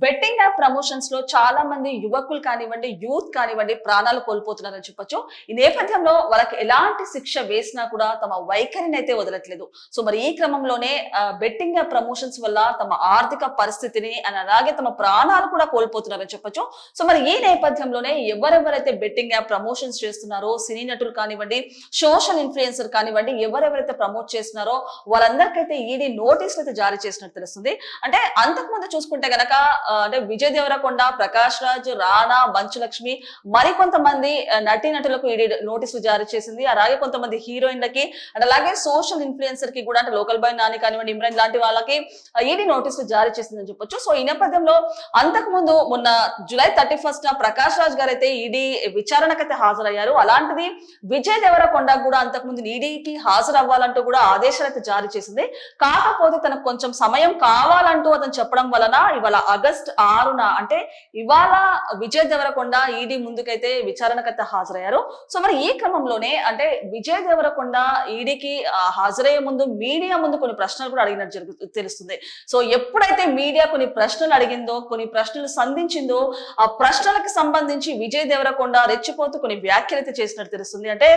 Betting app ప్రమోషన్స్లో చాలా మంది యువకులు కానివ్వండి యూత్ కానివ్వండి ప్రాణాలు కోల్పోతున్నారని చెప్పొచ్చు. ఈ నేపథ్యంలో వాళ్ళకి ఎలాంటి శిక్ష వేసినా కూడా తమ వైఖరిని అయితే వదలట్లేదు. సో మరి ఈ క్రమంలోనే బెట్టింగ్ యాప్ ప్రమోషన్స్ వల్ల తమ ఆర్థిక పరిస్థితిని అలాగే తమ ప్రాణాలు కూడా కోల్పోతున్నారని చెప్పొచ్చు. సో మరి ఈ నేపథ్యంలోనే ఎవరెవరైతే బెట్టింగ్ యాప్ ప్రమోషన్స్ చేస్తున్నారో సినీ నటులు కానివ్వండి సోషల్ ఇన్ఫ్లుయెన్సర్ కానివ్వండి ఎవరెవరైతే ప్రమోట్ చేస్తున్నారో వాళ్ళందరికైతే ఈడీ నోటీసులు అయితే జారీ చేసినట్టు తెలుస్తుంది. అంటే అంతకుముందు చూసుకుంటే గనక అంటే విజయ్ దేవరకొండ ప్రకాష్ రాజ్ రానా మంచులక్ష్మి మరికొంతమంది నటీ నటులకు ఈడీ నోటీసులు జారీ చేసింది. అలాగే కొంతమంది హీరోయిన్లకి అండ్ అలాగే సోషల్ ఇన్ఫ్లుయెన్సర్కి కూడా అంటే లోకల్ బాయ్ నాని కానివ్వండి ఇమ్రాన్ లాంటి వాళ్ళకి ఈడీ నోటీసులు జారీ చేసిందని చెప్పొచ్చు. సో ఈ నేపథ్యంలో అంతకుముందు మొన్న July thirty first Prakash Raj గారు అయితే ఈడీ విచారణకైతే హాజరయ్యారు. అలాంటిది విజయ్ దేవరకొండ కూడా అంతకుముందు ఈడీకి హాజరు అవ్వాలంటూ కూడా ఆదేశాలు అయితే జారీ చేసింది. కాకపోతే తనకు కొంచెం సమయం కావాలంటూ అతను చెప్పడం వలన ఇవాళ ఆగస్ట్ ఆరున అంటే ఇవాళ విజయ్ దేవరకొండ ఈడీ ముందుకైతే విచారణకైతే హాజరయ్యారు. సో మరి ఈ క్రమంలోనే అంటే విజయ్ దేవరకొండ ఈడీకి హాజరయ్యే ముందు మీడియా ముందు కొన్ని ప్రశ్నలు కూడా అడిగినట్టు జరుగు తెలుస్తుంది. సో ఎప్పుడైతే మీడియా కొన్ని ప్రశ్నలు అడిగిందో కొన్ని ప్రశ్నలు సంధించిందో ఆ ప్రశ్నలకు సంబంధించి విజయ్ దేవరకొండ రెచ్చిపోతూ కొన్ని వ్యాఖ్యలు అయితే చేసినట్టు తెలుస్తుంది. అంటే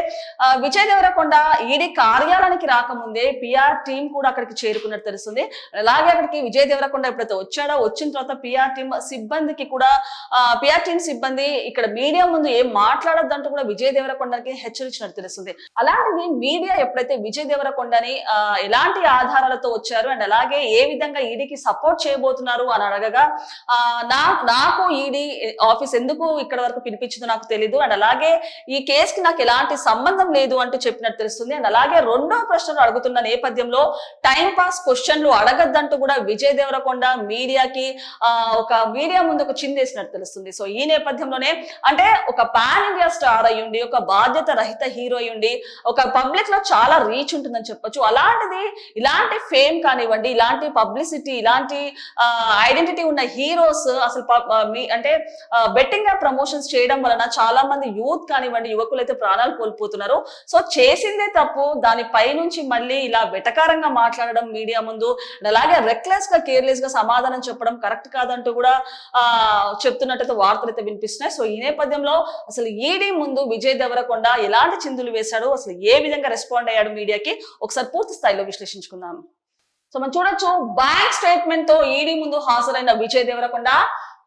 విజయ్ దేవరకొండ ఈడీ కార్యాలయానికి రాకముందే పిఆర్ టీం కూడా అక్కడికి చేరుకున్నట్టు తెలుస్తుంది. అలాగే అక్కడికి విజయ్ దేవరకొండ ఎప్పుడైతే వచ్చాడో వచ్చిన తర్వాత పిఆర్ టీమ్ సిబ్బందికి కూడా పిఆర్ టీమ్ సిబ్బంది ఇక్కడ మీడియా ముందు ఏం మాట్లాడద్దంటూ కూడా విజయ్ దేవరకొండకి హెచ్చరించినట్టు తెలుస్తుంది. అలాంటిది మీడియా ఎప్పుడైతే విజయ్ దేవరకొండని ఎలాంటి ఆధారాలతో వచ్చారు అండ్ అలాగే ఏ విధంగా ఈడీకి సపోర్ట్ చేయబోతున్నారు అని అడగగా నా నాకు ఈడీ ఆఫీస్ ఎందుకు ఇక్కడ వరకు పిలిపించిందో నాకు తెలియదు అండ్ అలాగే ఈ కేసుకి నాకు ఎలాంటి సంబంధం లేదు అంటూ చెప్పినట్టు తెలుస్తుంది. అండ్ అలాగే రెండో ప్రశ్నలు అడుగుతున్న నేపథ్యంలో టైం పాస్ క్వశ్చన్లు అడగద్దంటూ కూడా విజయ్ దేవరకొండ మీడియాకి ఒక మీడియా ముందు ఒక చిందేసినట్టు తెలుస్తుంది. సో ఈ నేపథ్యంలోనే అంటే ఒక పాన్ ఇండియా స్టార్ అయ్యుండి ఒక బాధ్యత రహిత హీరో అయ్యుండి ఒక పబ్లిక్లో చాలా రీచ్ ఉంటుందని చెప్పొచ్చు. అలాంటిది ఇలాంటి ఫేమ్ కానివ్వండి ఇలాంటి పబ్లిసిటీ ఇలాంటి ఐడెంటిటీ ఉన్న హీరోస్ అసలు మీ- అంటే బెట్టింగ్గా ప్రమోషన్స్ చేయడం వలన చాలా మంది యూత్ కానివ్వండి యువకులు అయితే ప్రాణాలు కోల్పోతున్నారు. సో చేసిందే తప్పు. దానిపై నుంచి మళ్ళీ ఇలా వెటకారంగా మాట్లాడడం మీడియా ముందు అలాగే రెక్లెస్గా కేర్లెస్గా సమాధానం చెప్పడం కరెక్ట్ కాదంటూ కూడా ఆ చెప్తున్నట్టయితే వార్తలు అయితే వినిపిస్తున్నాయి. సో ఈ నేపథ్యంలో అసలు ఈడీ ముందు విజయ్ దేవరకొండ ఎలాంటి చిందులు వేశాడు అసలు ఏ విధంగా రెస్పాండ్ అయ్యాడు మీడియాకి ఒకసారి పూర్తి స్థాయిలో విశ్లేషించుకుందాం. సో మనం చూడొచ్చు బ్యాంక్ స్టేట్మెంట్తో ఈడీ ముందు హాజరైన విజయ్ దేవరకొండ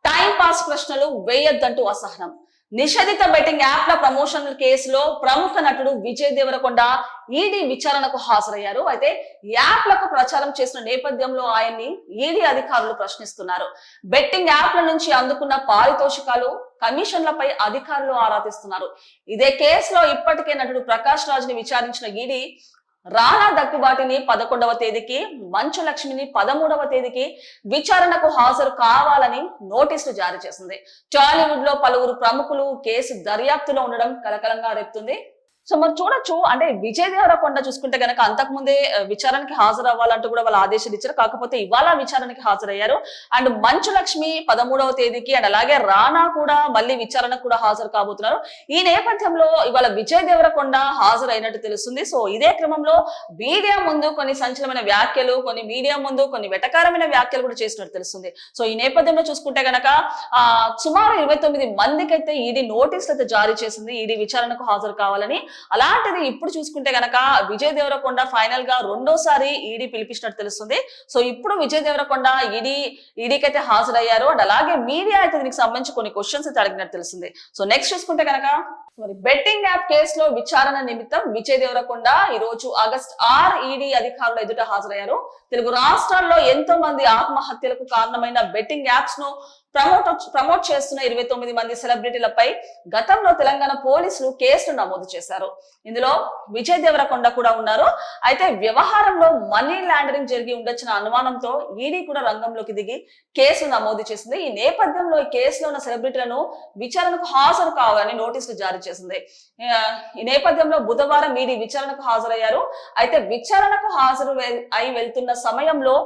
టైం పాస్ ప్రశ్నలు వేయొద్దంటూ అసహనం. నిషేధిత బెట్టింగ్ యాప్ల ప్రమోషన్ల కేసులో ప్రముఖ నటుడు విజయ్ దేవరకొండ ఈడీ విచారణకు హాజరయ్యారు. అయితే యాప్లకు ప్రచారం చేసిన నేపథ్యంలో ఆయన్ని ఈడీ అధికారులు ప్రశ్నిస్తున్నారు. బెట్టింగ్ యాప్ల నుంచి అందుకున్న పారితోషికాలు కమిషన్లపై అధికారులు ఆరా తీస్తున్నారు ఇదే కేసులో ఇప్పటికే నటుడు ప్రకాష్ రాజ్ని విచారించిన ఈడీ రానా దక్కుబాటిని పదకొండవ తేదీకి మంచు లక్ష్మిని పదమూడవ తేదీకి విచారణకు హాజరు కావాలని నోటీసులు జారీ చేసింది. టాలీవుడ్లో పలువురు ప్రముఖులు కేసు దర్యాప్తులో ఉండడం కలకలంగా రేపుతుంది. సో మరి చూడొచ్చు. అంటే విజయ్ దేవరకొండ చూసుకుంటే గనక అంతకుముందే విచారణకి హాజరు అవ్వాలంటూ కూడా వాళ్ళు ఆదేశాలు ఇచ్చారు. కాకపోతే ఇవాళ విచారణకి హాజరయ్యారు. అండ్ మంచు లక్ష్మి పదమూడవ తేదీకి అండ్ అలాగే రానా కూడా మళ్ళీ విచారణకు కూడా హాజరు కాబోతున్నారు. ఈ నేపథ్యంలో ఇవాళ విజయ్ దేవరకొండ హాజరైనట్టు తెలుస్తుంది. సో ఇదే క్రమంలో మీడియా ముందు కొన్ని సంచలనమైన వ్యాఖ్యలు కొన్ని మీడియా ముందు కొన్ని వెటకారమైన వ్యాఖ్యలు కూడా చేసినట్టు తెలుస్తుంది. సో ఈ నేపథ్యంలో చూసుకుంటే గనక ఆ సుమారు ఇరవై తొమ్మిది మందికైతే ఈడీ నోటీసులు అయితే జారీ చేసింది. ఈడీ విచారణకు హాజరు కావాలని అలాంటిది ఇప్పుడు చూసుకుంటే గనక విజయ్ దేవరకొండ ఫైనల్గా రెండోసారి ఈడీ పిలిపించినట్టు తెలుస్తుంది. సో ఇప్పుడు విజయ్ దేవరకొండ ఈడీ ఈడీకి అయితే హాజరయ్యారు. అండ్ అలాగే మీడియా అయితే దీనికి సంబంధించి కొన్ని క్వశ్చన్స్ అయితే అడిగినట్టు తెలుస్తుంది. సో నెక్స్ట్ చూసుకుంటే గనక మరి బెట్టింగ్ యాప్ కేసులో విచారణ నిమిత్తం విజయ్ దేవరకొండ ఈ రోజు ఆగస్ట్ ఆర్ ఈడీ అధికారులు ఎదుట హాజరయ్యారు. తెలుగు రాష్ట్రాల్లో ఎంతో మంది ఆత్మహత్యలకు కారణమైన బెట్టింగ్ యాప్స్ను ప్రమోట్ ప్రమోట్ చేస్తున్న ఇరవై తొమ్మిది మంది సెలబ్రిటీలపై గతంలో తెలంగాణ పోలీసులు కేసులు నమోదు చేశారు. ఇందులో విజయ్ దేవరకొండ కూడా ఉన్నారు. అయితే వ్యవహారంలో మనీ లాండరింగ్ జరిగి ఉండొచ్చిన అనుమానంతో ఈడీ కూడా రంగంలోకి దిగి కేసు నమోదు చేసింది. ఈ నేపథ్యంలో ఈ కేసులో ఉన్న సెలబ్రిటీలను విచారణకు హాజరు కావాలని నోటీసులు జారీ చేసింది. ఈ నేపథ్యంలో బుధవారం ఈడీ విచారణకు హాజరయ్యారు. అయితే విచారణకు హాజరు అయి వెళ్తున్న సమయంలో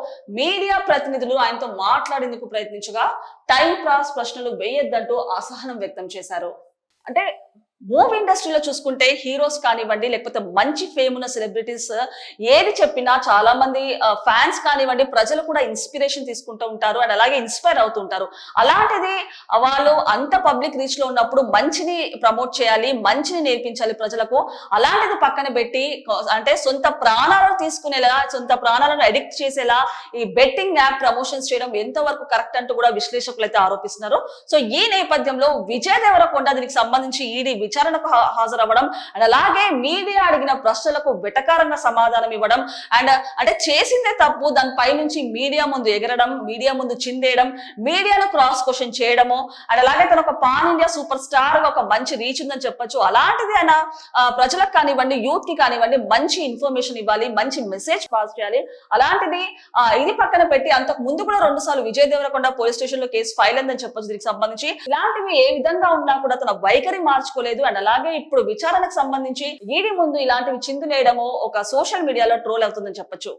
మీడియా ప్రతినిధులు ఆయనతో మాట్లాడేందుకు ప్రయత్నించగా టైం పాస్ ప్రశ్నలు వేయొద్దంటూ అసహనం వ్యక్తం చేశారు. అంటే మూవీ ఇండస్ట్రీలో చూసుకుంటే హీరోస్ కానివ్వండి లేకపోతే మంచి ఫేమ్ ఉన్న సెలబ్రిటీస్ ఏది చెప్పినా చాలా మంది ఫ్యాన్స్ కానివ్వండి ప్రజలు కూడా ఇన్స్పిరేషన్ తీసుకుంటూ ఉంటారు అండ్ అలాగే ఇన్స్పైర్ అవుతుంటారు అలాంటిది వాళ్ళు అంత పబ్లిక్ రీచ్లో ఉన్నప్పుడు మంచిని ప్రమోట్ చేయాలి మంచిని నేర్పించాలి ప్రజలకు. అలాంటిది పక్కన పెట్టి అంటే సొంత ప్రాణాలను తీసుకునేలా సొంత ప్రాణాలను అడిక్ట్ చేసేలా ఈ బెట్టింగ్ యాప్ ప్రమోషన్స్ చేయడం ఎంతవరకు కరెక్ట్ అంటూ కూడా విశ్లేషకులు అయితే ఆరోపిస్తున్నారు. సో ఈ నేపథ్యంలో విజయ్ దేవరకొండ దీనికి సంబంధించి ఈడీ విచారణకు హాజరవ్వడం అండ్ అలాగే మీడియా అడిగిన ప్రశ్నలకు వెటకారంగా సమాధానం ఇవ్వడం అండ్ అంటే చేసిందే తప్పు దానిపై నుంచి మీడియా ముందు ఎగరడం మీడియా ముందు చిందేయడం మీడియాను క్రాస్ క్వశ్చన్ చేయడము అండ్ అలాగే తన ఒక పాన్ ఇండియా సూపర్ స్టార్గా ఒక మంచి రీచ్ ఉందని చెప్పొచ్చు. అలాంటిది ఆయన ప్రజలకు కానివ్వండి యూత్కి కానివ్వండి మంచి ఇన్ఫర్మేషన్ ఇవ్వాలి మంచి మెసేజ్ పాస్ చేయాలి. అలాంటిది ఇది పక్కన పెట్టి అంతకు ముందు కూడా రెండు సార్లు విజయ్ దేవరకొండ పోలీస్ స్టేషన్లో కేసు ఫైల్ అయిందని చెప్పొచ్చు దీనికి సంబంధించి. ఇలాంటివి ఏ విధంగా ఉన్నా కూడా తన వైఖరి మార్చుకోలేదు. అండ్ అలాగే ఇప్పుడు విచారణకు సంబంధించి ఈడీ ముందు ఇలాంటివి చిందులేయడము ఒక సోషల్ మీడియాలో ట్రోల్ అవుతుందని చెప్పొచ్చు.